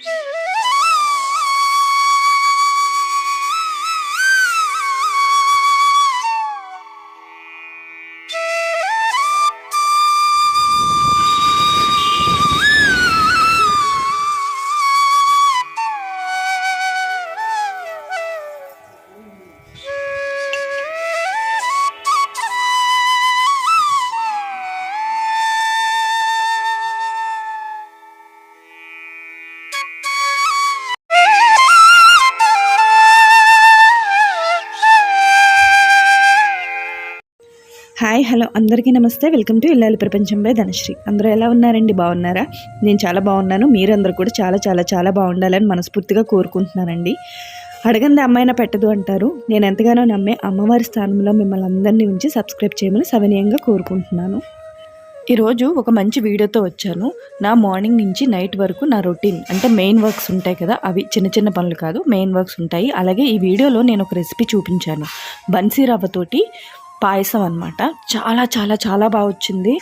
Yeah. Hi hello. అందరికీ నమస్తే. Welcome to ఇల్లాలి ప్రపంచం బై ధనశ్రీ. అందరూ ఎలా ఉన్నారండి? బాగున్నారా? నేను చాలా బాగున్నాను. మీరందరూ కూడా చాలా చాలా చాలా బాగుండాలని మనస్ఫూర్తిగా కోరుకుంటున్నానండి. అడగంది అమ్మాయిన పెట్టదు అంటారు. నేను ఎంతగానో నమ్మే అమ్మవారి స్థానంలో మిమ్మల్ని అందరినీ ఉంచి సబ్స్క్రైబ్ చేయమని సవినయంగా కోరుకుంటున్నాను. ఈరోజు ఒక మంచి వీడియోతో వచ్చాను. నా మార్నింగ్ నుంచి నైట్ వరకు నా రొటీన్ అంటే మెయిన్ వర్క్స్ ఉంటాయి కదా అవి చిన్న చిన్న పనులు కాదు మెయిన్ వర్క్స్ ఉంటాయి. అలాగే ఈ వీడియోలో నేను ఒక రెసిపీ చూపించాను. బన్సీ రవ్వతోటి పాయసం అనమాట చాలా చాలా చాలా బాగా వచ్చింది.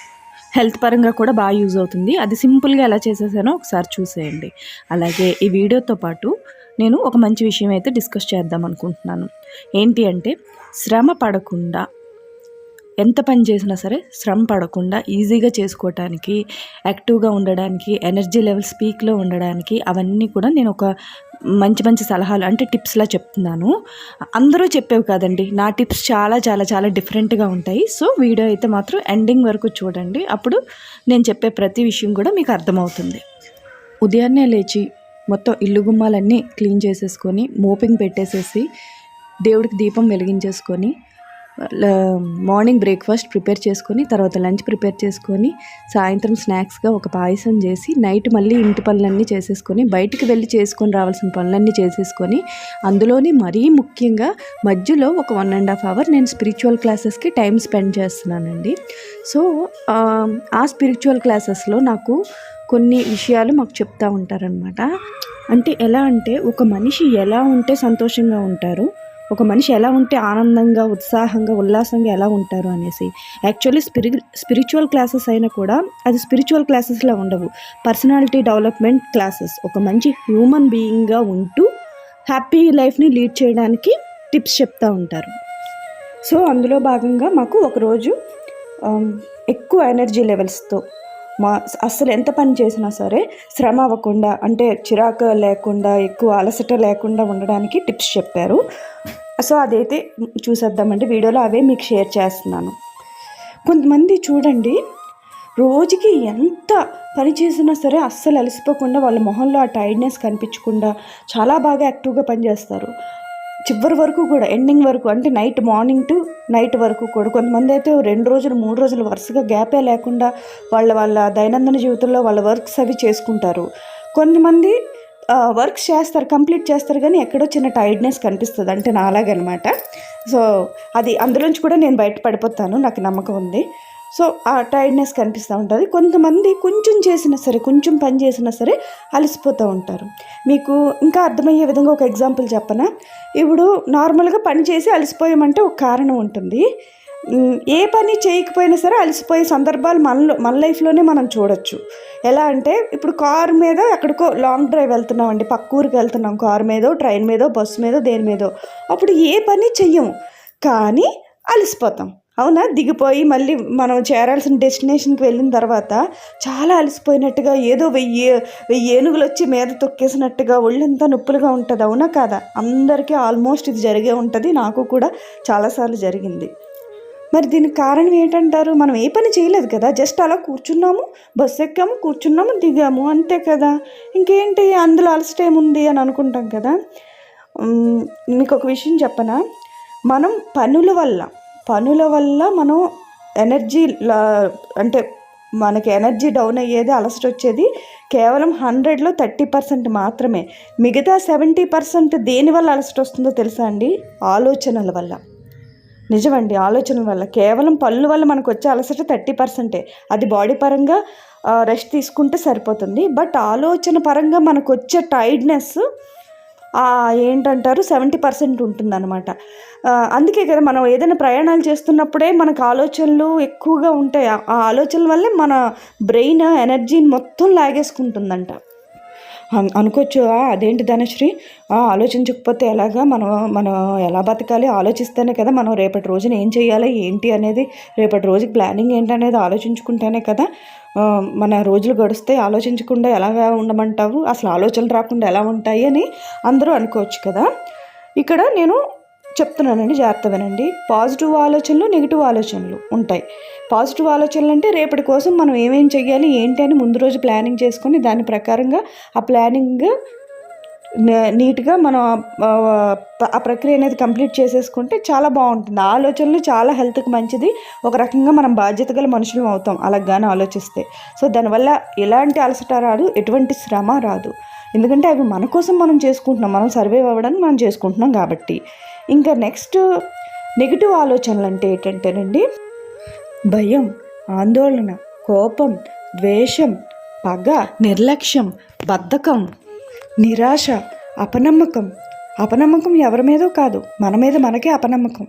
హెల్త్ పరంగా కూడా బాగా యూజ్ అవుతుంది. అది సింపుల్గా ఎలా చేసేసానో ఒకసారి చూసేయండి. అలాగే ఈ వీడియోతో పాటు నేను ఒక మంచి విషయం అయితే డిస్కస్ చేద్దాం అనుకుంటున్నాను. ఏంటి అంటే శ్రమ పడకుండా ఎంత పని చేసినా సరే శ్రమ పడకుండా ఈజీగా చేసుకోవటానికి యాక్టివ్గా ఉండడానికి ఎనర్జీ లెవెల్స్ పీక్లో ఉండడానికి అవన్నీ కూడా నేను ఒక మంచి మంచి సలహాలు అంటే టిప్స్లా చెప్తున్నాను. అందరూ చెప్పేవి కాదండి. నా టిప్స్ చాలా చాలా చాలా డిఫరెంట్గా ఉంటాయి. సో వీడియో అయితే మాత్రం ఎండింగ్ వరకు చూడండి. అప్పుడు నేను చెప్పే ప్రతి విషయం కూడా మీకు అర్థమవుతుంది. ఉదయాన్నే లేచి మొత్తం ఇల్లు గుమ్మాలన్నీ క్లీన్ చేసేసుకొని మోపింగ్ పెట్టేసేసి దేవుడికి దీపం వెలిగించేసుకొని మార్నింగ్ బ్రేక్ఫాస్ట్ ప్రిపేర్ చేసుకొని తర్వాత లంచ్ ప్రిపేర్ చేసుకొని సాయంత్రం స్నాక్స్గా ఒక పాయసం చేసి నైట్ మళ్ళీ ఇంటి పనులన్నీ చేసేసుకొని బయటికి వెళ్ళి చేసుకొని రావాల్సిన పనులన్నీ చేసేసుకొని అందులోని మరీ ముఖ్యంగా మధ్యలో ఒక వన్ అండ్ హాఫ్ అవర్ నేను స్పిరిచువల్ క్లాసెస్కి టైం స్పెండ్ చేస్తున్నానండి. సో ఆ, స్పిరిచువల్ క్లాసెస్లో నాకు కొన్ని విషయాలు మాకు చెప్తూ ఉంటారనమాట అంటే ఎలా అంటే ఒక మనిషి ఎలా ఉంటే సంతోషంగా ఉంటారు ఒక మనిషి ఎలా ఉంటే ఆనందంగా ఉత్సాహంగా ఉల్లాసంగా ఎలా ఉంటారు అనేసి. యాక్చువల్లీ స్పిరి స్పిరిచువల్ క్లాసెస్ అయినా కూడా అది స్పిరిచువల్ క్లాసెస్లా ఉండవు. పర్సనాలిటీ డెవలప్మెంట్ క్లాసెస్ ఒక మంచి హ్యూమన్ బీయింగ్గా ఉంటూ హ్యాపీ లైఫ్ని లీడ్ చేయడానికి టిప్స్ చెప్తూ ఉంటారు. సో అందులో భాగంగా మాకు ఒకరోజు um, ఎక్కువ ఎనర్జీ లెవెల్స్తో మా అస్సలు ఎంత పని చేసినా సరే శ్రమ అవ్వకుండా అంటే చిరాకు లేకుండా ఎక్కువ అలసట లేకుండా ఉండడానికి టిప్స్ చెప్పారు. సో అదైతే చూసేద్దామండి. వీడియోలో అవే మీకు షేర్ చేస్తున్నాను. కొంతమంది చూడండి రోజుకి ఎంత పని చేసినా సరే అస్సలు అలసిపోకుండా వాళ్ళ మొహంలో ఆ టైర్డ్నెస్ కనిపించకుండా చాలా బాగా యాక్టివ్గా పనిచేస్తారు. చివరి వరకు కూడా ఎండింగ్ వరకు అంటే నైట్ మార్నింగ్ టు నైట్ వరకు కూడా. కొంతమంది అయితే రెండు రోజులు మూడు రోజులు వరుసగా గ్యాపే లేకుండా వాళ్ళ వాళ్ళ దైనందిన జీవితంలో వాళ్ళ వర్క్స్ అవి చేసుకుంటారు. కొంతమంది వర్క్స్ చేస్తారు కంప్లీట్ చేస్తారు కానీ ఎక్కడో చిన్న టైర్డ్నెస్ కనిపిస్తుంది. అంటే నాలాగనమాట. సో అది అందులోంచి కూడా నేను బయట పడిపోతాను నాకు నమ్మకం ఉంది. సో ఆ టైర్డ్నెస్ కనిపిస్తూ ఉంటుంది. కొంతమంది కొంచెం చేసినా సరే కొంచెం పని చేసినా సరే అలసిపోతూ ఉంటారు. మీకు ఇంకా అర్థమయ్యే విధంగా ఒక ఎగ్జాంపుల్ చెప్పనా? ఇప్పుడు నార్మల్గా పని చేసి అలసిపోయామంటే ఒక కారణం ఉంటుంది. ఏ పని చేయకపోయినా సరే అలసిపోయే సందర్భాలు మనలో మన లైఫ్లోనే మనం చూడొచ్చు. ఎలా అంటే ఇప్పుడు కారు మీద ఎక్కడికో లాంగ్ డ్రైవ్ వెళ్తున్నామండి. పక్క ఊరికి వెళ్తున్నాం. కారు మీదో ట్రైన్ మీదో బస్సు మీదో దేని మీదో. అప్పుడు ఏ పని చెయ్యము కానీ అలసిపోతాం. అవునా? దిగిపోయి మళ్ళీ మనం చేరాల్సిన డెస్టినేషన్కి వెళ్ళిన తర్వాత చాలా అలసిపోయినట్టుగా ఏదో వెయ్యి వెయ్యి ఏనుగులు వచ్చి మీద తొక్కేసినట్టుగా ఒళ్ళంతా నొప్పులుగా ఉంటుంది. అవునా కాదా? అందరికీ ఆల్మోస్ట్ ఇది జరిగే ఉంటుంది. నాకు కూడా చాలాసార్లు జరిగింది. మరి దీనికి కారణం ఏంటంటారు? మనం ఏ పని చేయలేదు కదా? జస్ట్ అలా కూర్చున్నాము బస్సు ఎక్కాము కూర్చున్నాము దిగాము. అంతే కదా? ఇంకేంటి? అందులో అలసట ఏముంది అని అనుకుంటాం కదా? మీకు ఒక విషయం చెప్పనా? మనం పనుల వల్ల పనుల వల్ల మనం ఎనర్జీ లా- అంటే మనకి ఎనర్జీ డౌన్ అయ్యేది అలసట వచ్చేది కేవలం హండ్రెడ్లో థర్టీ పర్సెంట్ మాత్రమే. మిగతా సెవెంటీ పర్సెంట్ దేనివల్ల అలసట వస్తుందో తెలుసా అండి? ఆలోచనల వల్ల. నిజమండి ఆలోచనల వల్ల. కేవలం పనుల వల్ల మనకు వచ్చే అలసట థర్టీ పర్సెంటే. అది బాడీ పరంగా రెస్ట్ తీసుకుంటే సరిపోతుంది. బట్ ఆలోచన పరంగా మనకు వచ్చే టైర్డ్నెస్ ఏంటంటారు? సెవెంటీ పర్సెంట్ ఉంటుందన్నమాట. అందుకే కదా మనం ఏదైనా ప్రయాణాలు చేస్తున్నప్పుడే మనకు ఆలోచనలు ఎక్కువగా ఉంటాయి. ఆ ఆలోచనల వల్లే మన బ్రెయిన్ ఎనర్జీని మొత్తం లాగేసుకుంటుందంట. అనుకోవచ్చు. అదేంటి ధనశ్రీ? ఆ, ఆలోచించకపోతే ఎలాగా? మనం మనం ఎలా బతకాలి? ఆలోచిస్తేనే కదా మనం రేపటి రోజున ఏం చేయాలి ఏంటి అనేది? రేపటి రోజుకి ప్లానింగ్ ఏంటనేది ఆలోచించుకుంటేనే కదా మన రోజులు గడిస్తే ఆలోచించకుండా ఎలాగా ఉండమంటావు? అసలు ఆలోచనలు రాకుండా ఎలా ఉంటాయి అని అందరూ అనుకోవచ్చు కదా. ఇక్కడ నేను చెప్తున్నానండి జాగ్రత్త వినండి పాజిటివ్ ఆలోచనలు నెగిటివ్ ఆలోచనలు ఉంటాయి. పాజిటివ్ ఆలోచనలు అంటే రేపటి కోసం మనం ఏమేం చేయాలి ఏంటి అని ముందు రోజు ప్లానింగ్ చేసుకొని దాని ప్రకారంగా ఆ ప్లానింగ్ నీట్గా మనం ఆ, ఆ ప్రక్రియ అనేది కంప్లీట్ చేసేసుకుంటే చాలా బాగుంటుంది. ఆ ఆలోచనలు చాలా హెల్త్కి మంచిది. ఒక రకంగా మనం బాధ్యత గల మనుషులం అవుతాం అలాగానే ఆలోచిస్తే. సో దానివల్ల ఎలాంటి అలసట రాదు ఎటువంటి శ్రమ రాదు. ఎందుకంటే అవి మన కోసం మనం చేసుకుంటున్నాం మనం సర్వైవ్ అవ్వడానికి మనం చేసుకుంటున్నాం కాబట్టి. ఇంకా నెక్స్ట్ నెగిటివ్ ఆలోచనలు అంటే ఏంటంటేనండి భయం ఆందోళన కోపం ద్వేషం పగ నిర్లక్ష్యం బద్ధకం నిరాశ అపనమ్మకం. అపనమ్మకం ఎవరి మీదో కాదు మన మీద మనకే అపనమ్మకం.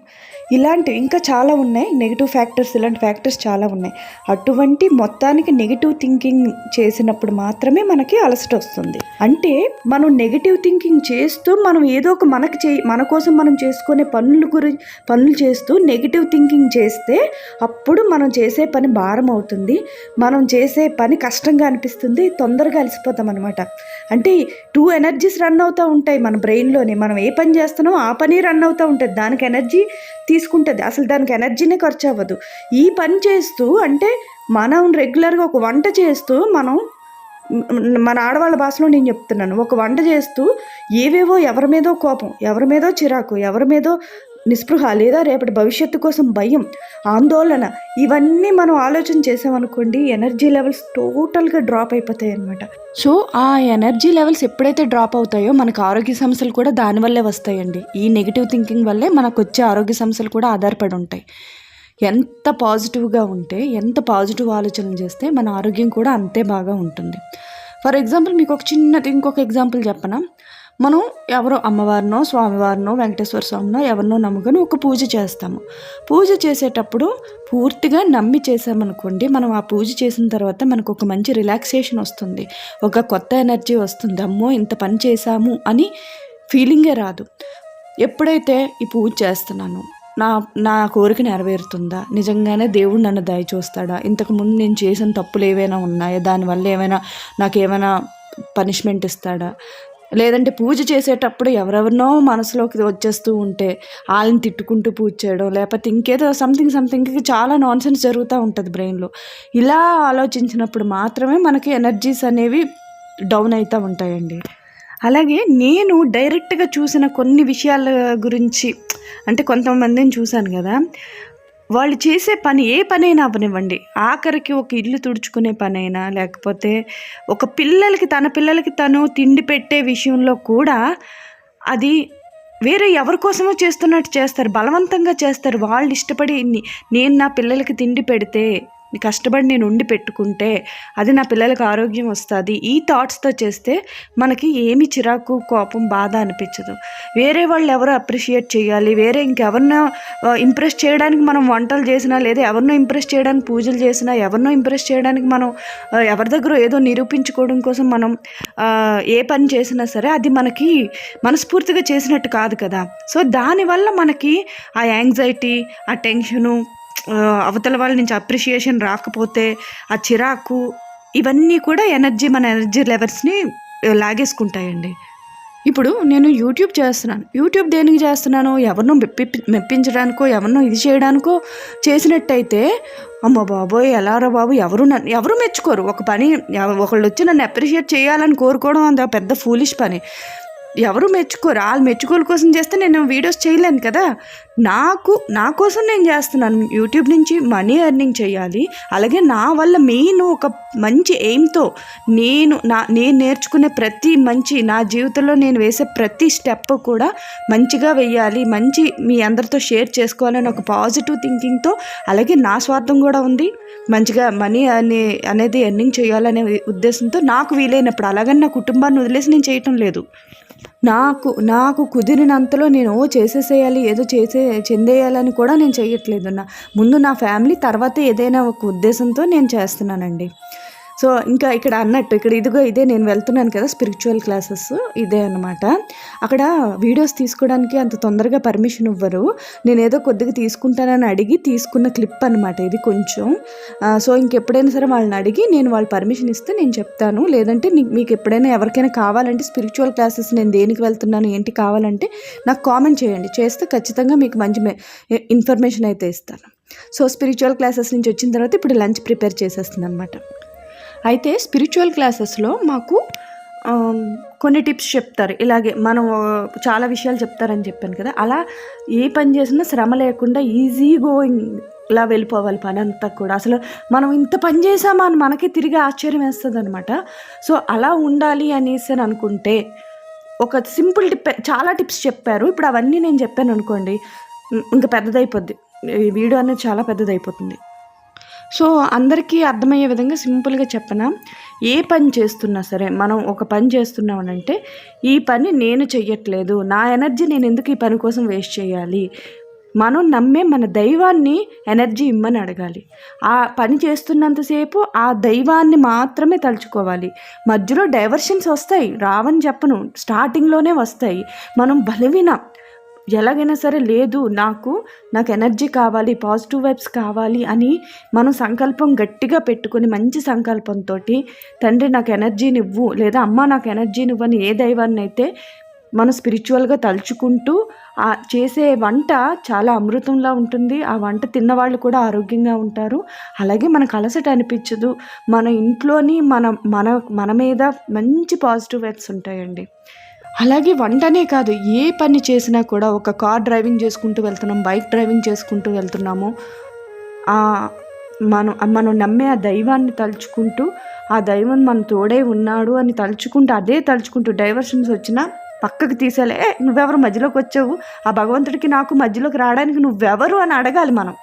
ఇలాంటివి ఇంకా చాలా ఉన్నాయి. నెగిటివ్ ఫ్యాక్టర్స్ ఇలాంటి ఫ్యాక్టర్స్ చాలా ఉన్నాయి. అటువంటి మొత్తానికి నెగిటివ్ థింకింగ్ చేసినప్పుడు మాత్రమే మనకి అలసట వస్తుంది. అంటే మనం నెగిటివ్ థింకింగ్ చేస్తూ మనం ఏదో ఒక మనకు చే మన కోసం మనం చేసుకునే పనుల గురించి పనులు చేస్తూ నెగిటివ్ థింకింగ్ చేస్తే అప్పుడు మనం చేసే పని భారం అవుతుంది. మనం చేసే పని కష్టంగా అనిపిస్తుంది. తొందరగా అలసిపోతాం అనమాట అంటే టూ ఎనర్జీస్ రన్ అవుతూ ఉంటాయి మన బ్రెయిన్లోనే మనం ఏ పని చేస్తున్నామో ఆ పని రన్ అవుతూ ఉంటుంది. దానికి ఎనర్జీ తీసుకుంటుంది. అసలు దానికి ఎనర్జీనే ఖర్చు అవ్వదు ఈ పని చేస్తూ అంటే మనం రెగ్యులర్గా ఒక వంట చేస్తూ మనం మన ఆడవాళ్ళ భాషలో నేను చెప్తున్నాను. ఒక వంట చేస్తూ ఏవేవో ఎవరి మీదో కోపం ఎవరి మీదో చిరాకు ఎవరి మీదో నిస్పృహ లేదా రేపటి భవిష్యత్తు కోసం భయం ఆందోళన ఇవన్నీ మనం ఆలోచన చేసామనుకోండి ఎనర్జీ లెవెల్స్ టోటల్గా డ్రాప్ అయిపోతాయి అనమాట సో ఆ ఎనర్జీ లెవెల్స్ ఎప్పుడైతే డ్రాప్ అవుతాయో మనకు ఆరోగ్య సమస్యలు కూడా దానివల్లే వస్తాయండి. ఈ నెగిటివ్ థింకింగ్ వల్లే మనకు వచ్చే ఆరోగ్య సమస్యలు కూడా ఆధారపడి ఉంటాయి. ఎంత పాజిటివ్గా ఉంటే ఎంత పాజిటివ్ ఆలోచనలు చేస్తే మన ఆరోగ్యం కూడా అంతే బాగా ఉంటుంది. ఫర్ ఎగ్జాంపుల్ మీకు ఒక చిన్నది ఇంకొక ఎగ్జాంపుల్ చెప్పనా? మనం ఎవరో అమ్మవారినో స్వామివారినో వెంకటేశ్వర స్వామినో ఎవరినో నమ్ముకొని ఒక పూజ చేస్తాము. పూజ చేసేటప్పుడు పూర్తిగా నమ్మి చేసామనుకోండి మనం ఆ పూజ చేసిన తర్వాత మనకు ఒక మంచి రిలాక్సేషన్ వస్తుంది. ఒక కొత్త ఎనర్జీ వస్తుంది. అమ్మో ఇంత పని చేశాము అని ఫీలింగే రాదు. ఎప్పుడైతే ఈ పూజ చేస్తున్నాను నా నా కోరిక నెరవేరుతుందా? నిజంగానే దేవుడు నన్ను దయ చూస్తాడా? ఇంతకుముందు నేను చేసిన తప్పులు ఏవైనా ఉన్నాయా? దానివల్ల ఏమైనా నాకు ఏమైనా పనిష్మెంట్ ఇస్తాడా? లేదంటే పూజ చేసేటప్పుడు ఎవరెవరినో మనసులోకి వచ్చేస్తూ ఉంటే వాళ్ళని తిట్టుకుంటూ పూజ చేయడం లేకపోతే ఇంకేదో సంథింగ్ సంథింగ్ చాలా నాన్ సెన్స్ జరుగుతూ ఉంటుంది బ్రెయిన్లో ఇలా ఆలోచించినప్పుడు మాత్రమే మనకి ఎనర్జీస్ అనేవి డౌన్ అవుతూ ఉంటాయండి. అలాగే నేను డైరెక్ట్గా చూసిన కొన్ని విషయాల గురించి అంటే కొంతమందిని చూశాను కదా వాళ్ళు చేసే పని ఏ పనైనా అవనివ్వండి ఆఖరికి ఒక ఇల్లు తుడుచుకునే పనైనా లేకపోతే ఒక పిల్లలకి తన పిల్లలకి తను తిండి పెట్టే విషయంలో కూడా అది వేరే ఎవరి కోసమో చేస్తున్నట్టు చేస్తారు. బలవంతంగా చేస్తారు. వాళ్ళు ఇష్టపడి నేను నా పిల్లలకి తిండి పెడితే కష్టపడి నేను ఉండి పెట్టుకుంటే అది నా పిల్లలకు ఆరోగ్యం వస్తుంది. ఈ థాట్స్తో చేస్తే మనకి ఏమి చిరాకు కోపం బాధ అనిపించదు. వేరే వాళ్ళు ఎవరు అప్రిషియేట్ చేయాలి? వేరే ఇంకెవరినో ఇంప్రెస్ చేయడానికి మనం వంటలు చేసినా లేదా ఎవరినో ఇంప్రెస్ చేయడానికి పూజలు చేసినా ఎవరినో ఇంప్రెస్ చేయడానికి మనం ఎవరి దగ్గర ఏదో నిరూపించుకోవడం కోసం మనం ఏ పని చేసినా సరే అది మనకి మనస్ఫూర్తిగా చేసినట్టు కాదు కదా. సో దానివల్ల మనకి ఆ యాంగ్జైటీ ఆ టెన్షను అవతల వాళ్ళ నుంచి అప్రిషియేషన్ రాకపోతే ఆ చిరాకు ఇవన్నీ కూడా ఎనర్జీ మన ఎనర్జీ లెవెల్స్ని లాగేసుకుంటాయండి. ఇప్పుడు నేను యూట్యూబ్ చేస్తున్నాను. యూట్యూబ్ దేనికి చేస్తున్నాను ఎవరినో మెప్పి మెప్పించడానికో ఎవరినో ఇది చేయడానికో చేసినట్టయితే అమ్మ బాబోయ్ ఎలారా బాబు ఎవరు నన్ను ఎవరు మెచ్చుకోరు. ఒక పని ఒకళ్ళు వచ్చి నన్ను అప్రిషియేట్ చేయాలని కోరుకోవడం అంత పెద్ద ఫూలిష్ పని. ఎవరు మెచ్చుకోరు. వాళ్ళు మెచ్చుకోల కోసం చేస్తే నేను వీడియోస్ చేయలేను కదా. నాకు నా కోసం నేను చేస్తున్నాను. యూట్యూబ్ నుంచి మనీ ఎర్నింగ్ చేయాలి. అలాగే నా వల్ల మెయిన్ ఒక మంచి ఎయిమ్తో నేను నా నేను నేర్చుకునే ప్రతి మంచి నా జీవితంలో నేను వేసే ప్రతి స్టెప్ కూడా మంచిగా వెయ్యాలి మంచి మీ అందరితో షేర్ చేసుకోవాలని ఒక పాజిటివ్ థింకింగ్తో అలాగే నా స్వార్థం కూడా ఉంది. మంచిగా మనీ అనే అనేది ఎర్నింగ్ చేయాలనే ఉద్దేశంతో నాకు వీలైనప్పుడు. అలాగని నా కుటుంబాన్ని వదిలేసి నేను చేయటం లేదు. నాకు నాకు కుదిరినంతలో నేను చేసేసేయాలి ఏదో చేసే చెందేయాలని కూడా నేను చేయట్లేదు నా ముందు నా ఫ్యామిలీ తర్వాత ఏదైనా ఒక ఉద్దేశంతో నేను చేస్తున్నానండి. సో ఇంకా ఇక్కడ అన్నట్టు ఇక్కడ ఇదిగో ఇదే నేను వెళ్తున్నాను కదా స్పిరిచువల్ క్లాసెస్ ఇదే అనమాట అక్కడ వీడియోస్ తీసుకోవడానికి అంత తొందరగా పర్మిషన్ ఇవ్వరు. నేను ఏదో కొద్దిగా తీసుకుంటానని అడిగి తీసుకున్న క్లిప్ అనమాట ఇది కొంచెం. సో ఇంకెప్పుడైనా సరే వాళ్ళని అడిగి నేను వాళ్ళు పర్మిషన్ ఇస్తే నేను చెప్తాను. లేదంటే మీకు ఎప్పుడైనా ఎవరికైనా కావాలంటే స్పిరిచువల్ క్లాసెస్ నేను దేనికి వెళ్తున్నాను ఏంటి కావాలంటే నాకు కామెంట్ చేయండి. చేస్తే ఖచ్చితంగా మీకు మంచి ఇన్ఫర్మేషన్ అయితే ఇస్తాను. సో స్పిరిచువల్ క్లాసెస్ నుంచి వచ్చిన తర్వాత ఇప్పుడు లంచ్ ప్రిపేర్ చేసేస్తుంది అనమాట అయితే స్పిరిచువల్ క్లాసెస్లో మాకు కొన్ని టిప్స్ చెప్తారు. ఇలాగే మనం చాలా విషయాలు చెప్తారని చెప్పాను కదా. అలా ఏ పని చేసినా శ్రమ లేకుండా ఈజీ గోయింగ్ ఇలా వెళ్ళిపోవాలి పని అంతా కూడా. అసలు మనం ఇంత పని చేసామా అని మనకి తిరిగి ఆశ్చర్యం వేస్తుంది అనమాట సో అలా ఉండాలి అనేసి అని అనుకుంటే ఒక సింపుల్ టిప్ చాలా టిప్స్ చెప్పారు. ఇప్పుడు అవన్నీ నేను చెప్పాను అనుకోండి ఇంకా పెద్దదైపోద్ది. ఈ వీడియో అనేది చాలా పెద్దదైపోతుంది. సో అందరికీ అర్థమయ్యే విధంగా సింపుల్గా చెప్పనా? ఏ పని చేస్తున్నా సరే మనం ఒక పని చేస్తున్నామనంటే ఈ పని నేను చెయ్యట్లేదు నా ఎనర్జీ నేను ఎందుకు ఈ పని కోసం వేస్ట్ చేయాలి? మనం నమ్మే మన దైవాన్ని ఎనర్జీ ఇమ్మని అడగాలి. ఆ పని చేస్తున్నంతసేపు ఆ దైవాన్ని మాత్రమే తలుచుకోవాలి. మధ్యలో డైవర్షన్స్ వస్తాయి రావని చెప్పను. స్టార్టింగ్లోనే వస్తాయి. మనం బలవిన. ఎలాగైనా సరే లేదు నాకు నాకు ఎనర్జీ కావాలి పాజిటివ్ వైబ్స్ కావాలి అని మనం సంకల్పం గట్టిగా పెట్టుకొని మంచి సంకల్పంతో తండ్రి నాకు ఎనర్జీని ఇవ్వు లేదా అమ్మ నాకు ఎనర్జీని ఇవ్వని ఏ దైవాన్ని అయితే మనం స్పిరిచువల్గా తలుచుకుంటూ ఆ చేసే వంట చాలా అమృతంలా ఉంటుంది. ఆ వంట తిన్నవాళ్ళు కూడా ఆరోగ్యంగా ఉంటారు. అలాగే మనకు అలసట అనిపించదు. మన ఇంట్లోని మన మన మన మీద మంచి పాజిటివ్ వైబ్స్ ఉంటాయండి. అలాగే వంటనే కాదు ఏ పని చేసినా కూడా ఒక కార్ డ్రైవింగ్ చేసుకుంటూ వెళ్తున్నాం బైక్ డ్రైవింగ్ చేసుకుంటూ వెళ్తున్నాము. మనం మనం నమ్మే ఆ దైవాన్ని తలుచుకుంటూ ఆ దైవం మన తోడే ఉన్నాడు అని తలుచుకుంటూ అదే తలుచుకుంటూ డైవర్షన్స్ వచ్చినా పక్కకు తీసేలే నువ్వెవరు మధ్యలోకి వచ్చావు? ఆ భగవంతుడికి నాకు మధ్యలోకి రావడానికి నువ్వెవరు? అని అడగాలి మనం.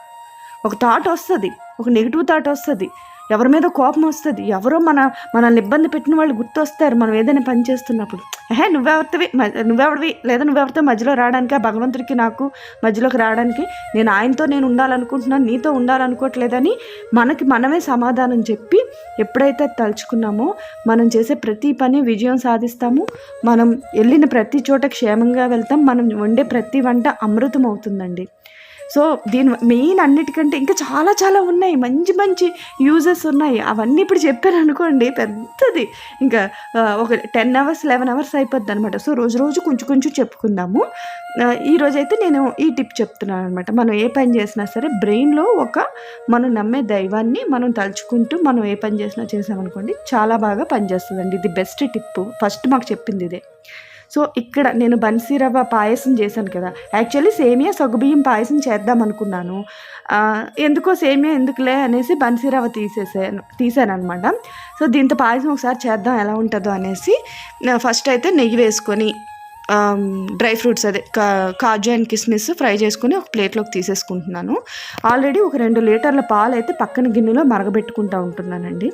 ఒక థాట్ వస్తుంది ఒక నెగిటివ్ థాట్ వస్తుంది. ఎవరి మీద కోపం వస్తుంది? ఎవరో మన మనల్ని ఇబ్బంది పెట్టిన వాళ్ళు గుర్తొస్తారు మనం ఏదైనా పని చేస్తున్నప్పుడు. ఏహే నువ్వెవరివి? నువ్వెవడివి? లేదా నువ్వెవరితో మధ్యలో రావడానికి? ఆ భగవంతుడికి నాకు మధ్యలోకి రావడానికి నేను ఆయనతో నేను ఉండాలనుకుంటున్నాను నీతో ఉండాలనుకోవట్లేదని మనకి మనమే సమాధానం చెప్పి ఎప్పుడైతే తలుచుకున్నామో మనం చేసే ప్రతి పని విజయం సాధిస్తాము. మనం వెళ్ళిన ప్రతి చోట క్షేమంగా వెళ్తాం. మనం వండే ప్రతి వంట అమృతం అవుతుందండి సో దీని మెయిన్ అన్నిటికంటే ఇంకా చాలా చాలా ఉన్నాయి. మంచి మంచి యూజెస్ ఉన్నాయి. అవన్నీ ఇప్పుడు చెప్పాను అనుకోండి పెద్దది. ఇంకా ఒక టెన్ అవర్స్ లెవెన్ అవర్స్ అయిపోద్ది అనమాట సో రోజు రోజు కొంచెం కొంచెం చెప్పుకుందాము. ఆ, ఈ రోజైతే నేను ఈ టిప్ చెప్తున్నాను అనమాట మనం ఏ పని చేసినా సరే బ్రెయిన్లో ఒక మనం నమ్మే దైవాన్ని మనం తలుచుకుంటూ మనం ఏ పని చేసినా చేసామనుకోండి చాలా బాగా పనిచేస్తుందండి. ఇది బెస్ట్ టిప్ ఫస్ట్ మాకు చెప్పింది ఇదే. సో ఇక్కడ నేను బన్సీ రవ్వ పాయసం చేశాను కదా. యాక్చువల్లీ సేమియా సగ్గుబియ్యం పాయసం చేద్దాం అనుకున్నాను. ఎందుకో సేమియా ఎందుకులే అనేసి బన్సీ రవ్వ తీసేసాను తీసాను అనమాట సో దీంతో పాయసం ఒకసారి చేద్దాం ఎలా ఉంటుందో అనేసి ఫస్ట్ అయితే నెయ్యి వేసుకొని డ్రై ఫ్రూట్స్ అదే కా కాజు అండ్ కిస్మిస్ ఫ్రై చేసుకుని ఒక ప్లేట్లోకి తీసేసుకుంటున్నాను. ఆల్రెడీ ఒక రెండు లీటర్ల పాలు అయితే పక్కన గిన్నెలో మరగబెట్టుకుంటూ ఉంటున్నానండి.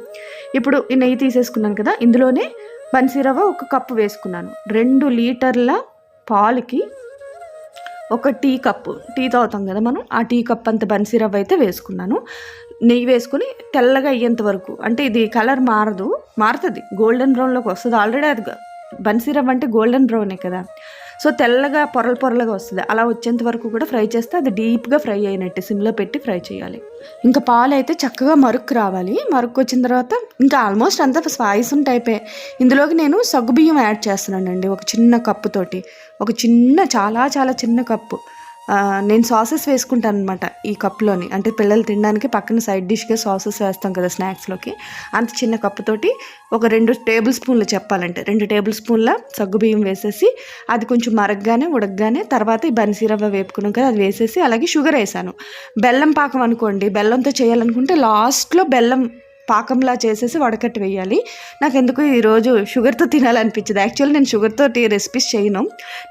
ఇప్పుడు ఈ నెయ్యి తీసేసుకున్నాను కదా ఇందులోనే బన్సీరవ్వ ఒక కప్పు వేసుకున్నాను. రెండు లీటర్ల పాలకి ఒక టీ కప్పు. టీ తాగుతాం కదా మనం ఆ టీ కప్ అంత బన్సీరవ్వ అయితే వేసుకున్నాను. నెయ్యి వేసుకుని తెల్లగా అయ్యేంత వరకు అంటే ఇది కలర్ మారదు మారుతుంది. గోల్డెన్ బ్రౌన్లోకి వస్తుంది. ఆల్రెడీ అది బన్సీరవ్వ అంటే గోల్డెన్ బ్రౌనే కదా. సో తెల్లగా పొరలు పొరలుగా వస్తుంది. అలా వచ్చేంత వరకు కూడా ఫ్రై చేస్తే అది డీప్గా ఫ్రై అయినట్టు సిమ్లో పెట్టి ఫ్రై చేయాలి. ఇంకా పాలు అయితే చక్కగా మరుక్కు రావాలి. మరుక్కు వచ్చిన తర్వాత ఇంకా ఆల్మోస్ట్ అంతా పాయసం టైపే. ఇందులోకి నేను సగ్గుబియ్యం యాడ్ చేస్తున్నానండి ఒక చిన్న కప్పుతోటి. ఒక చిన్న చాలా చాలా చిన్న కప్పు. నేను సాసెస్ వేసుకుంటాను అనమాట ఈ కప్లోని అంటే పిల్లలు తినడానికి పక్కన సైడ్ డిష్గా సాసెస్ వేస్తాం కదా స్నాక్స్లోకి అంత చిన్న కప్పుతోటి ఒక రెండు టేబుల్ స్పూన్లు చెప్పాలంటే. రెండు టేబుల్ స్పూన్ల సగ్గుబియ్యం వేసేసి అది కొంచెం మరగ్గానే ఉడకగానే తర్వాత ఈ బన్సీ రవ్వ వేపుకున్నాం కదా అది వేసేసి అలాగే షుగర్ వేసాను. బెల్లం పాకం అనుకోండి బెల్లంతో చేయాలనుకుంటే లాస్ట్లో బెల్లం పాకంలా చేసేసి వడకట్టి వేయాలి. నాకు ఎందుకు ఈరోజు షుగర్తో తినాలనిపించింది. యాక్చువల్లీ నేను షుగర్తో టీ రెసిపీస్ చేయను.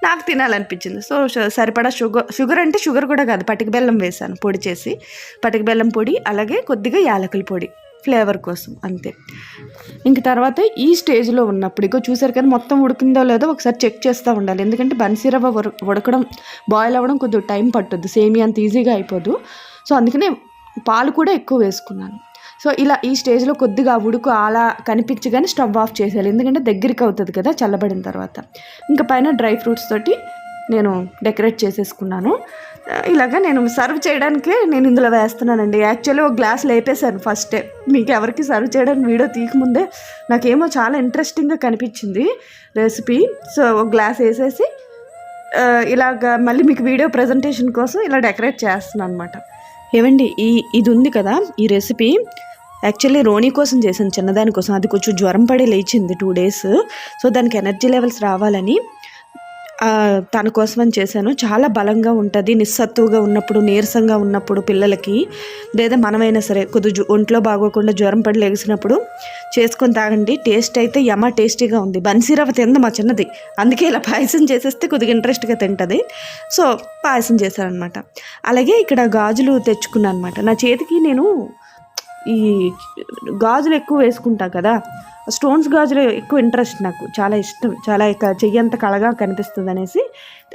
నాకు తినాలనిపించింది. సో సరిపడా షుగర్ షుగర్ అంటే షుగర్ కూడా కాదు. పటిక బెల్లం వేసాను పొడి చేసి. పటిక బెల్లం పొడి అలాగే కొద్దిగా యాలకుల పొడి ఫ్లేవర్ కోసం అంతే. ఇంక తర్వాత ఈ స్టేజ్లో ఉన్నప్పుడు ఇగో చూసారు కానీ మొత్తం ఉడికిందో లేదో ఒకసారి చెక్ చేస్తూ ఉండాలి. ఎందుకంటే బన్సీరవ్వ ఉడకడం బాయిల్ అవ్వడం కొద్దిగా టైం పట్టుద్ది. సేమియా అంత ఈజీగా అయిపోదు. సో అందుకనే పాలు కూడా ఎక్కువ వేసుకున్నాను. సో ఇలా ఈ స్టేజ్లో కొద్దిగా ఉడుకు అలా కనిపించగానే స్టవ్ ఆఫ్ చేసేయాలి. ఎందుకంటే దగ్గరికి అవుతుంది కదా చల్లబడిన తర్వాత. ఇంకా పైన డ్రై ఫ్రూట్స్ తోటి నేను డెకరేట్ చేసేసుకున్నాను. ఇలాగ నేను సర్వ్ చేయడానికే నేను ఇందులో వేస్తున్నానండి. యాక్చువల్లీ ఒక గ్లాస్ లేపేశాను ఫస్టే. మీకు ఎవరికి సర్వ్ చేయడానికి వీడియో తీయకముందే నాకేమో చాలా ఇంట్రెస్టింగ్గా కనిపించింది రెసిపీ. సో ఒక గ్లాస్ వేసేసి ఇలాగ మళ్ళీ మీకు వీడియో ప్రజెంటేషన్ కోసం ఇలా డెకరేట్ చేస్తున్నాను అనమాట ఏమండి ఈ ఇది ఉంది కదా ఈ రెసిపీ. యాక్చువల్లీ రోణి కోసం చేశాను చిన్నదాని కోసం. అది కొంచెం జ్వరం పడి లేచింది టూ డేస్ సో దానికి ఎనర్జీ లెవెల్స్ రావాలని తన కోసం అని చేశాను. చాలా బలంగా ఉంటుంది నిస్సత్తువుగా ఉన్నప్పుడు నీరసంగా ఉన్నప్పుడు పిల్లలకి. లేదా మనమైనా సరే కొద్ది ఒంట్లో బాగోకుండా జ్వరం పడి లేచినప్పుడు చేసుకొని తాగండి. టేస్ట్ అయితే యమ టేస్టీగా ఉంది. బన్సీరవ తింది మా చిన్నది. అందుకే ఇలా పాయసం చేసేస్తే కొద్దిగా ఇంట్రెస్ట్గా తింటుంది. సో పాయసం చేశాను అనమాట అలాగే ఇక్కడ గాజులు తెచ్చుకున్నాను అనమాట నా చేతికి నేను ఈ గాజులు ఎక్కువ వేసుకుంటా కదా. స్టోన్స్ గాజులు ఎక్కువ ఇంట్రెస్ట్ నాకు. చాలా ఇష్టం. చాలా ఇక అంత కళగా కనిపిస్తుంది అనేసి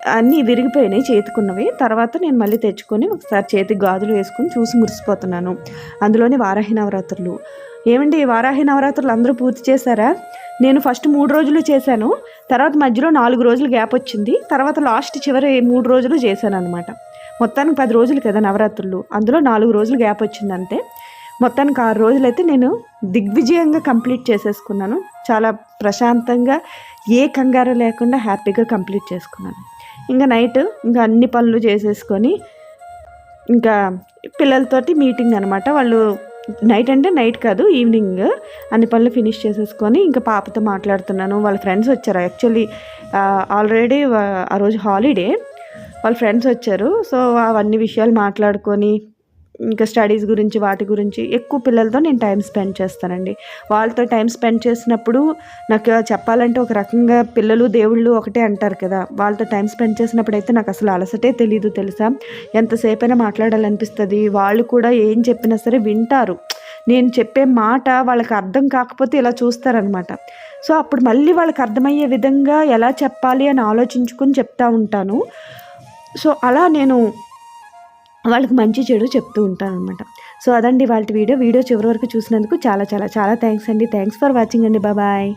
అన్నీ విరిగిపోయినాయి చేతికున్నవి. తర్వాత నేను మళ్ళీ తెచ్చుకొని ఒకసారి చేతికి గాజులు వేసుకొని చూసి మురిసిపోతున్నాను. అందులోనే వారాహి నవరాత్రులు. ఏమండి వారాహి నవరాత్రులు అందరూ పూర్తి చేశారా? నేను ఫస్ట్ మూడు రోజులు చేశాను. తర్వాత మధ్యలో నాలుగు రోజులు గ్యాప్ వచ్చింది. తర్వాత లాస్ట్ చివరి మూడు రోజులు చేశాను అనమాట మొత్తానికి పది రోజులు కదా నవరాత్రులు. అందులో నాలుగు రోజులు గ్యాప్ వచ్చింది అంతే మొత్తానికి ఆరు రోజులైతే నేను దిగ్విజయంగా కంప్లీట్ చేసేసుకున్నాను. చాలా ప్రశాంతంగా ఏ కంగారు లేకుండా హ్యాపీగా కంప్లీట్ చేసుకున్నాను. ఇంకా నైట్ ఇంకా అన్ని పనులు చేసేసుకొని ఇంకా పిల్లలతోటి మీటింగ్ అనమాట వాళ్ళు నైట్ అంటే నైట్ కాదు ఈవినింగ్ అన్ని పనులు ఫినిష్ చేసేసుకొని ఇంకా పాపతో మాట్లాడుతున్నాను. వాళ్ళ ఫ్రెండ్స్ వచ్చారు. యాక్చువల్లీ ఆల్రెడీ ఆ రోజు హాలిడే. వాళ్ళ ఫ్రెండ్స్ వచ్చారు. సో అవన్నీ విషయాలు మాట్లాడుకొని ఇంకా స్టడీస్ గురించి వాటి గురించి ఎక్కువ పిల్లలతో నేను టైం స్పెండ్ చేస్తానండి. వాళ్ళతో టైం స్పెండ్ చేసినప్పుడు నాకు చెప్పాలంటే ఒక రకంగా పిల్లలు దేవుళ్ళు ఒకటే అంటారు కదా. వాళ్ళతో టైం స్పెండ్ చేసినప్పుడు అయితే నాకు అసలు అలసటే తెలియదు తెలుసా? ఎంతసేపైనా మాట్లాడాలనిపిస్తుంది. వాళ్ళు కూడా ఏం చెప్పినా సరే వింటారు. నేను చెప్పే మాట వాళ్ళకి అర్థం కాకపోతే ఇలా చూస్తారనమాట. సో అప్పుడు మళ్ళీ వాళ్ళకి అర్థమయ్యే విధంగా ఎలా చెప్పాలి అని ఆలోచించుకొని చెప్తా ఉంటాను. సో అలా నేను వాళ్ళకి మంచి చెడు చెప్తూ ఉంటాను అనమాట సో అదండి వాళ్ళ వీడియో. వీడియో చివరి వరకు చూసినందుకు చాలా చాలా చాలా థ్యాంక్స్ అండి. థ్యాంక్స్ ఫర్ వాచింగ్ అండి. బాబాయ్